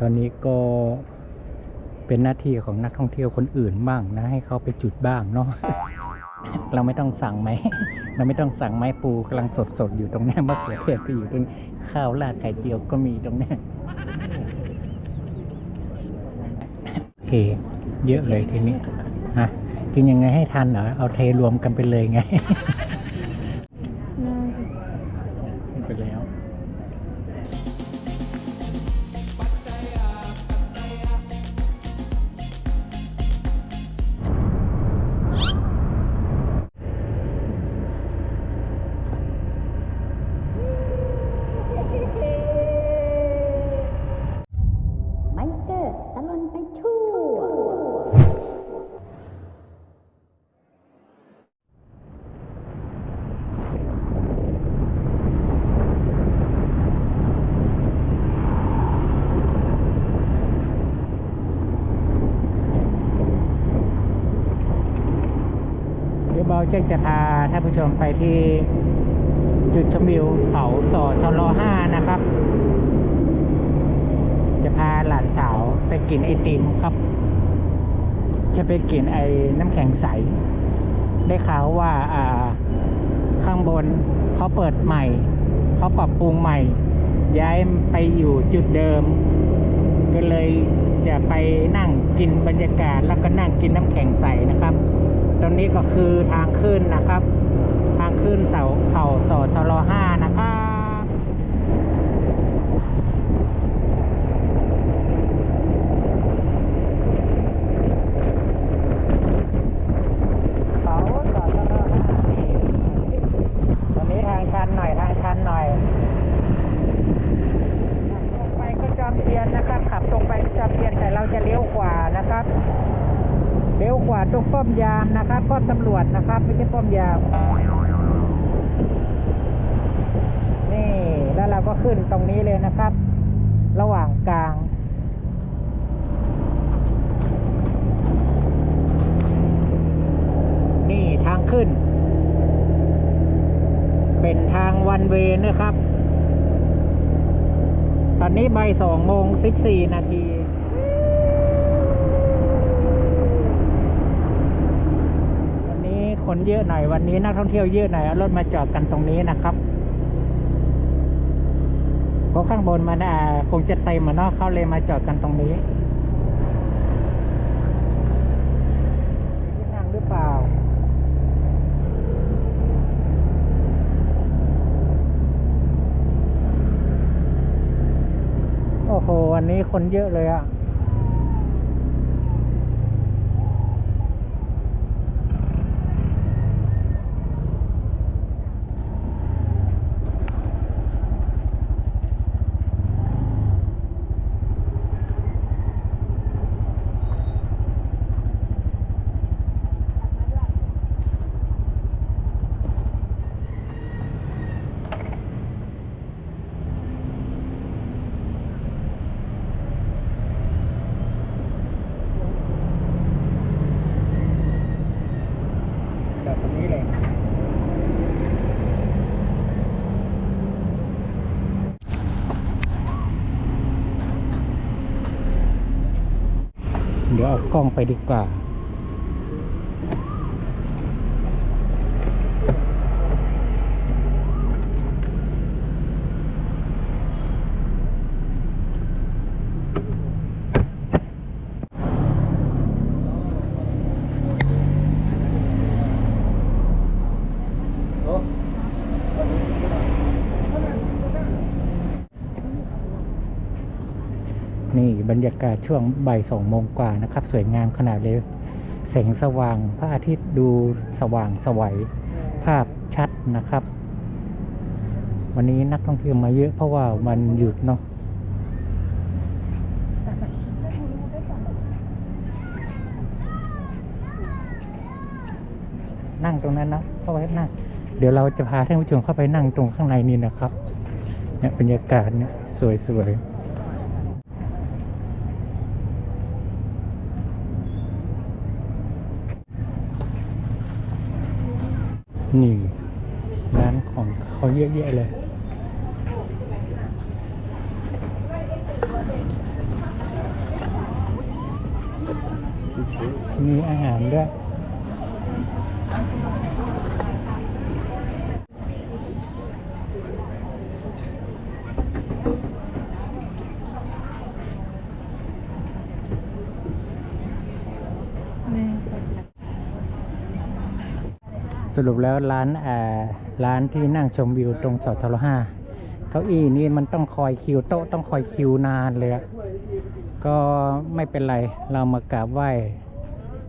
ตอนนี้ก็เป็นหน้าที่ของนักท่องเที่ยวคนอื่นบ้างนะ ให้เขาไปจุดบ้างเนาะเราไม่ต้องสั่งไหม เราไม่ต้องสั่งไม้ปูกำลังสดๆ อยู่ตรงนี้มะเขือเทศก็อยู่ตรงข้าวราดไข่เจียวก็มีตรงนี้โอเค เยอะเลยทีนี้ฮะกินยังไงให้ทันเหรอเอาเทรวมกันไปเลยไง ดี๋ยวเบาเจ๊จะพาท่านผู้ชมไปที่จุดชมวิวเขาต่อชลห้านะครับ จะพาหลานสาวไปกินไอติมครับ จะไปกินไอ้น้ำแข็งใส ได้ข่าวว่าอ่าข้างบนเขาเปิดใหม่ เขาปรับปรุงใหม่ ย้ายไปอยู่จุดเดิม ก็เลยจะไปนั่งกินบรรยากาศแล้วก็นั่งกินน้ำแข็งใสนะครับ ตรงนี้ก็คือทางขึ้นนะครับ ทางขึ้นเสาเขาสอทรห้านะครับ เขาสอทรห้านี่ตรงนี้ทางชันหน่อยทางชันหน่อย ตรงไปก็จอมเทียนนะครับ ขับตรงไปก็จอมเทียนแต่เราจะเลี้ยวขวานะครับ เลี้ยวขวาตรงป้อมยามนะครับป้อมตำรวจนะครับไม่ใช่ป้อมยาม นี่แล้วเรา ก็ขึ้นตรงนี้เลยนะครับ ระหว่างกลาง นี่ทางขึ้น เป็นทางวันเวนะครับ ตอนนี้ใบสองโมงสิบสี่นาทีวันนี้คนเยอะหน่อยวันนี้นักท่องเที่ยวเยอะหน่อยเอารถมาจอดกันตรงนี้นะครับ ราะข้างบนมันอ่าคงจะเต็มมาเนาะเขาเลยมาจอดกันตรงนี้ที่นั่งหรือเปล่าโอ้โหวันนี้คนเยอะเลยอะจอดตรงนี้เลย เดี๋ยวเอา กล้องไปดีกว่า นี่ บรรยากาศช่วงบ่ายสองโมงกว่านะครับ สวยงามขนาดเลยแสงสว่างพระอาทิตย์ดูสว่างสวัยภาพชัดนะครับ วันนี้นักท่องเที่ยวมาเยอะเพราะว่าวันหยุดเนาะนั่งตรงนั้นนะเข้าไปนั่งเดี๋ยวเราจะพาท่านผู้ชมเข้าไปนั่งตรงข้างในนี่นะครับ เนี่ยบรรยากาศเนี่ยสวยๆ นี่ร้านของเขาเยอะแยะเลยมีอาหารด้วย รุปแล้วร้านอ่าร้านที่นั่งชมวิวตรงสทรห้าเก้าอี้นี่มันต้องคอยคิวโต๊ะต้องคอยคิวนานเลยก็ไม่เป็นไรเรามากราบไหว้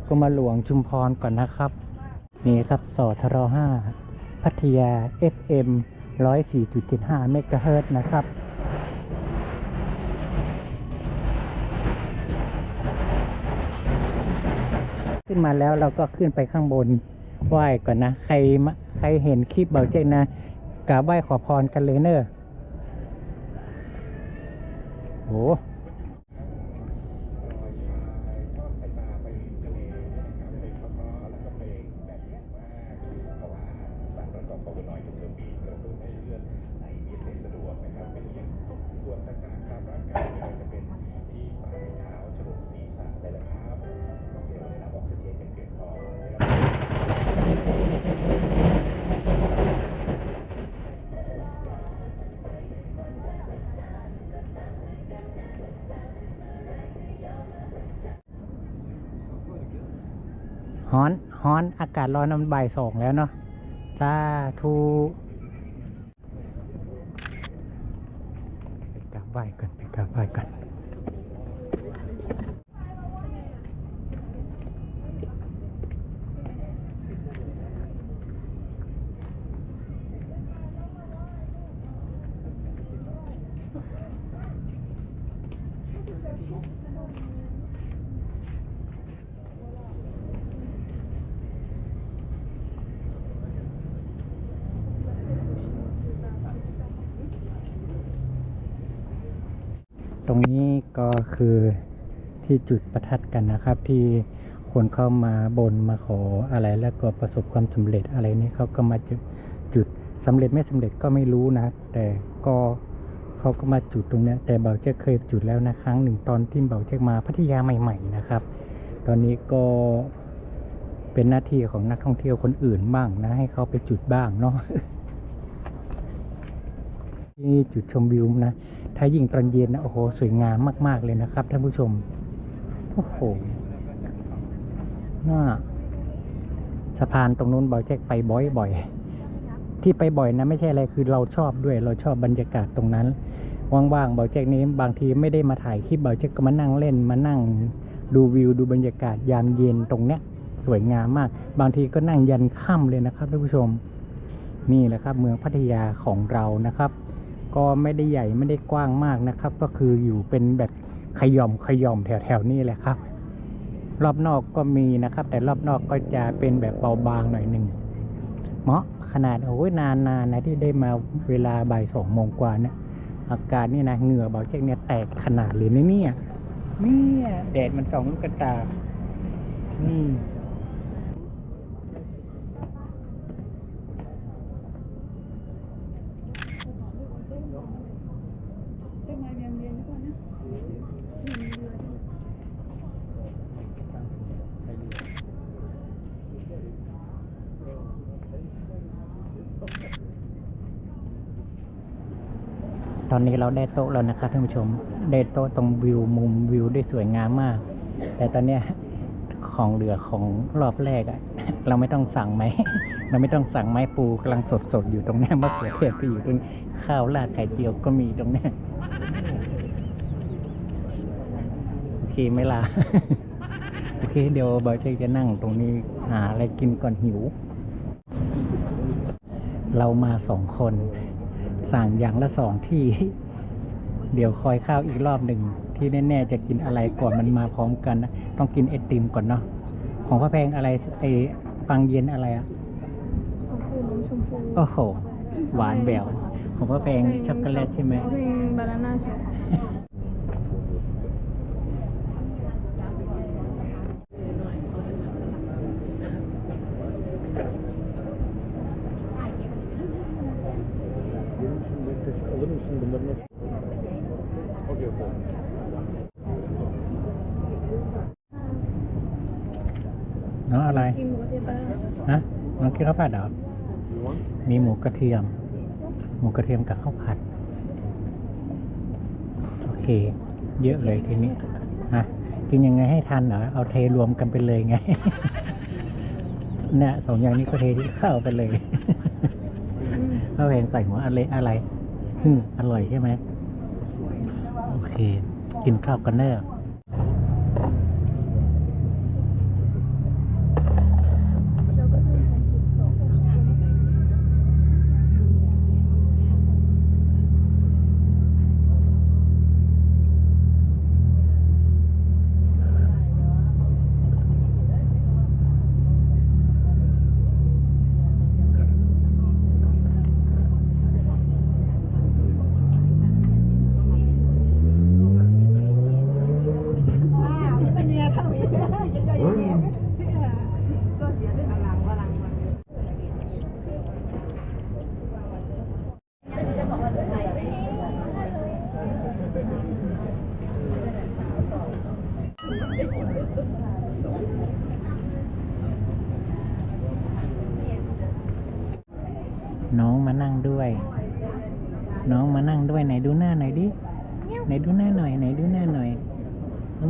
กรมหลวงชุมพรก่อนนะครับ นี่ครับสทรห้าพัทยา FM 104.75เมกะเฮิรตซ์นะครับขึ้นมาแล้วเราก็ขึ้นไปข้างบน ไหว้ก่อนนะ ใครมาใครเห็นคลิปเบาเจ๊นะกราบไหว้ขอพรกันเลยเนอะโห ฮ้อนฮ้อนอากาศร้อนน้ำบ่ายสองแล้วเนาะสาธุไปกราบไหว้กันไปกราบไหว้กัน ตรงนี้ก็คือที่จุดประทัดกันนะครับ ที่คนเข้ามาบนมาขออะไรแล้วก็ประสบความสำเร็จอะไรนี่เขาก็มาจุดจุดสำเร็จไม่สำเร็จก็ไม่รู้นะ แต่ก็เขาก็มาจุดตรงเนี้ยแต่เบาเจ๊เคยจุดแล้วนะครั้งหนึ่งตอนที่เบาเจ๊มาพัทยาใหม่ ๆนะครับ ตอนนี้ก็เป็นหน้าที่ของนักท่องเที่ยวคนอื่นบ้างนะ ให้เขาไปจุดบ้างเนาะ ที่จุดชมวิวนะ ถ้ายิ่งตอนเย็นนะโอ้โห สวยงามมาก ๆ เลยนะครับ ท่านผู้ชม โอ้โหน่าสะพานตรงนู้นบอยแจ็คไปบ่อยๆ ที่ไปบ่อยนะไม่ใช่อะไรคือเราชอบด้วย เราชอบบรรยากาศตรงนั้น ว่างๆบอยแจ็คนี้บางทีไม่ได้มาถ่ายคลิปบอยแจ็คก็มานั่งเล่นมานั่งดูวิวดูบรรยากาศยามเย็นตรงเนี้ย สวยงามมาก บางทีก็นั่งยันค่ำเลยนะครับท่านผู้ชม นี่แหละครับ เมืองพัทยาของเรานะครับ ก็ไม่ได้ใหญ่ไม่ได้กว้างมากนะครับ ก็คืออยู่เป็นแบบขย่อมขย่อมแถวๆนี้แหละครับ รอบนอกก็มีนะครับ แต่รอบนอกก็จะเป็นแบบเบาบางหน่อยหนึ่งเหมาะขนาดโอ้ยนานๆนนะที่ได้มาเวลาบ่ายสองโมงกว่านี่ยอากาศนี่นะเหงื่อเบาเจ๊กเนี่ยแตกขนาดเลยนะเนี่ยเนี่ยแดดมันส่องลูกกระตาอืม ต อนนี้เราได้โต๊ะแล้วนะครับท่านผู้ชม ได้โต๊ะตรงวิวมุมวิวได้สวยงามมาก แต่ตอนเนี้ยของเหลือของรอบแรกอะเราไม่ต้องสั่งไหม เราไม่ต้องสั่งไม้ปูกำลังสดสดๆอยู่ตรงนี้มะเขือเทศก็อยู่ตรงนี้ข้าวราดไข่เจียวก็มีตรงนี้โอเคไหมล่ะโอเค เดี๋ยวบอยเจ๊จะนั่งตรงนี้หาอะไรกินก่อนหิว เรามาสองคน สั่งอย่างละสองที่ เดี๋ยวคอยข้าวอีกรอบหนึ่ง ที่แน่ๆจะกินอะไรก่อนมันมาพร้อมกันนะต้องกินไอติมก่อนเนาะของพระแพงอะไรไอปังเย็นอะไรอะของคือนมชมพูโอ้โห หวานแบวของพระแพงช็อกโกแลตใช่ไหมเพลงบานาน่าช็อก อน้องอะไรกินหมูกระเทียมไปแล้วฮะน้องกินข้าวผัดเหรอมีหมูกระเทียม หมูกระเทียมกับข้าวผัด โอเค เยอะเลยทีนี้ฮะกินยังไงให้ทันเหรอ เอาเทรวมกันไปเลยไง เนี่ยสองอย่างนี้ก็เทที่ข้าวไปเลยข้าวแพงใส่หัวอะไรอะไร อร่อยใช่ไหม โอเค กินข้าวกันเนอะน้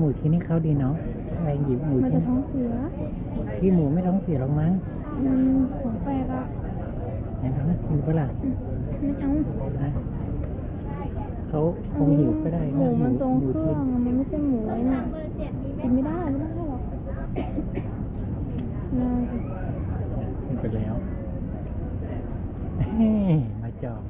มูที่นี่เขาดีเนาะอะไรหยิบหมูมันที่จะท้องเสียที่หมูไม่ท้องเสียหรอกมั้งมันของแปลกอะไหนดูนะกินเปะล่าไม่เอานะเขาคงหิวก็ได้หมูนะมันทรงหมูเครื่ที่องอะมันไม่ใช่หมูไอ้เนี่ยกินไม่ได้ไม่ได้หรอกน่ากินไปแล้วเฮ้มาจอง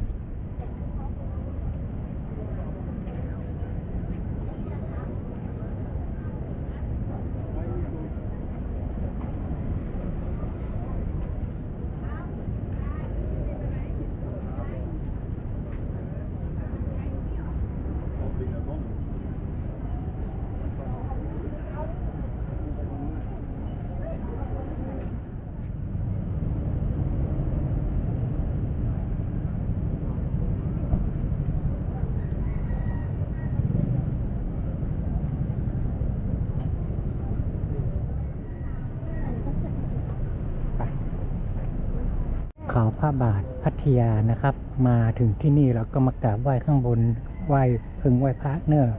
ไป เขาผ้าบาทพัทยานะครับ มาถึงที่นี่เราก็มากราบไหว้ข้างบนไหว้พึงไหว้พระเนอะ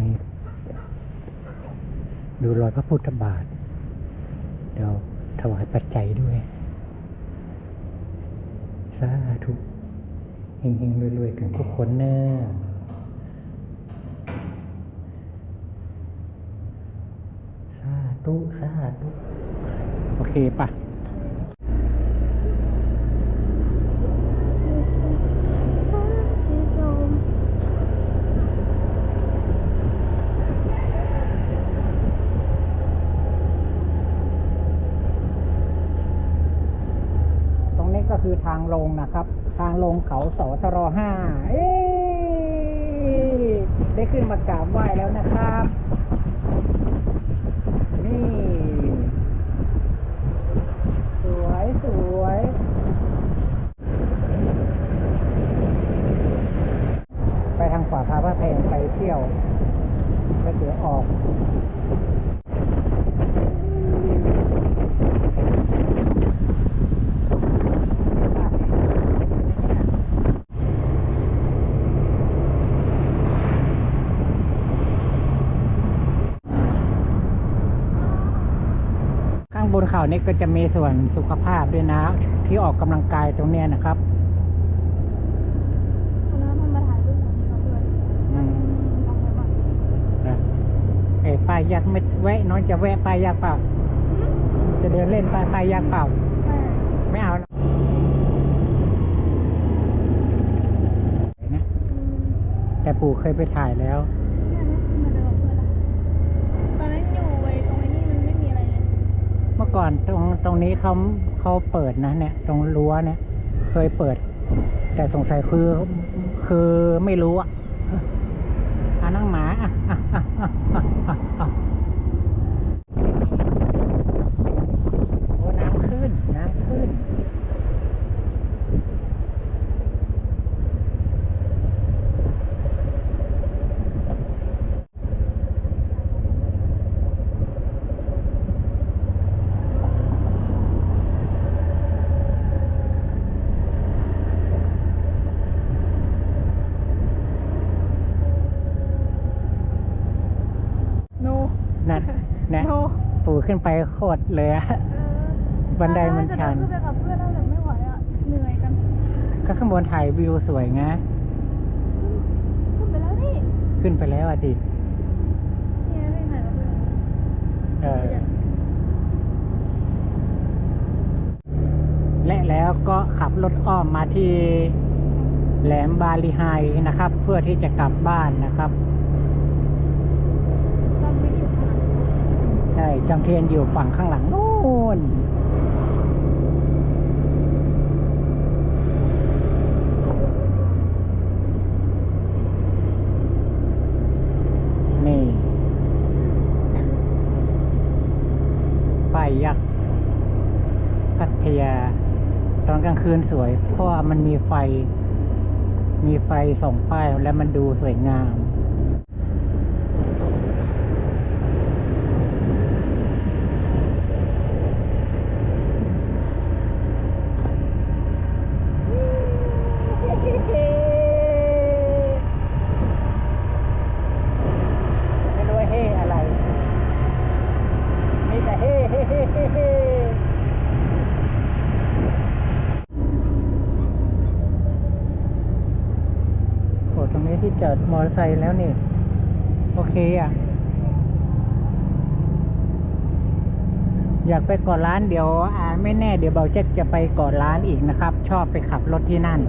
นี่ดูรอยพระพุทธบาท เดี๋ยวถวายปัจจัยด้วย สาธุเฮงๆรวยๆกันทุกคนเนอะสา ธุสาธุโอเคปะตรงนี้ก็คือทางลงนะครับ ทางลงเขาสอทรห้าเอ้ยได้ขึ้นมากราบไหว้แล้วนะครับ นี่ สวยสวยไปทางขวาพาพระเพงไปเที่ยวแล้วเดี๋ยวออก ข้างบ นเขานี่ก็จะมีส่วนสุขภาพด้วยนะที่ออกกำลังกายตรงเนี้ยนะครับคณะมันมาถ่ายรูปของเราด้วยอืมนะเอ้ยป้ายยักษ์ไม่แวะน้องจะแวะป้ายยักษ์เปล่า จะเดินเล่นป้ายป้ายยักษ์เปล่า ไม่เอานะนะแต่ปู่เคยไปถ่ายแล้ว ตอนนั้นอยู่ไอ้ตรงไอ้นี่มันไม่มีอะไรเลย เมื่อก่อนตรงตรงนี้เขาเขาเปิดนะเนี่ย ตรงรั้วเนี่ยเคยเปิด แต่สงสัยคือคือไม่รู้อะอนั่งหมาอะอะอะอะอะอะอะโอ้น้ำขึ้นน้ำขึ้น นไปโคตรเลยอะบันไดมันชันขึ้นไปกับเพื่อนแล้วแต่ไม่ไหวอะ เหนื่อยกัน ก็ข้างบนถ่ายวิวสวยไงขึ้นไปแล้วนี่ขึ้นไปแล้วอะดินี่ไม่ไหนกับเพื่อนเออ และแล้วก็ขับรถอ้อมมาที่แหลมบาลีไฮนะครับ เพื่อที่จะกลับบ้านนะครับ ตอนวิดีโอขนาดนี้ ใช่ จำเทียนอยู่ฝั่งข้างหลังนู่นนี่ป้ายยักษ์พัทยา ตอนกลางคืนสวย เพราะว่ามันมีไฟ มีไฟส่องป้ายแล้วมันดูสวยงามรู้ว่าเฮ่อะไร มีแต่เฮ่เฮ่เฮ่เฮ่เฮ่โอ้ตรงนี้ที่จ อดมอเตอร์ไซค์แล้วนี่ โอเคอะ อยากไปเกาะร้านเดี๋ยวอ่าไม่แน่เดี๋ยวเบาเจ็จะไปเกาะร้านอีกนะครับ ชอบไปขับรถที่นั่น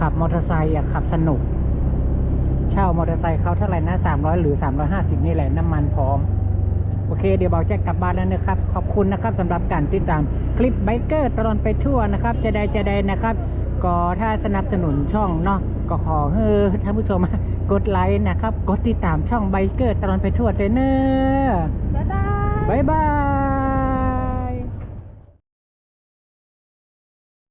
ขับมอเตอร์ไซค์อยากขับสนุก เช่ามอเตอร์ไซค์เขาเท่าไหร่นะสามร้อยหรือสามร้อยห้าสิบนี่แหละน้ำมันพร้อมโอเค เดี๋ยวเบาแจ็คกลับบ้านแล้วนะครับ ขอบคุณนะครับสำหรับการติดตามคลิปไบเกอร์ตลอดไปทั่วนะครับ จะได้จะได้นะครับ ก็ถ้าสนับสนุนช่องเนาะก็ขอให้ท่านผู้ชม กดไลค์นะครับ กดติดตามช่องไบเกอร์ตลอดไปทั่วเด้อเนอะบ๊ายบายบ๊ายบาย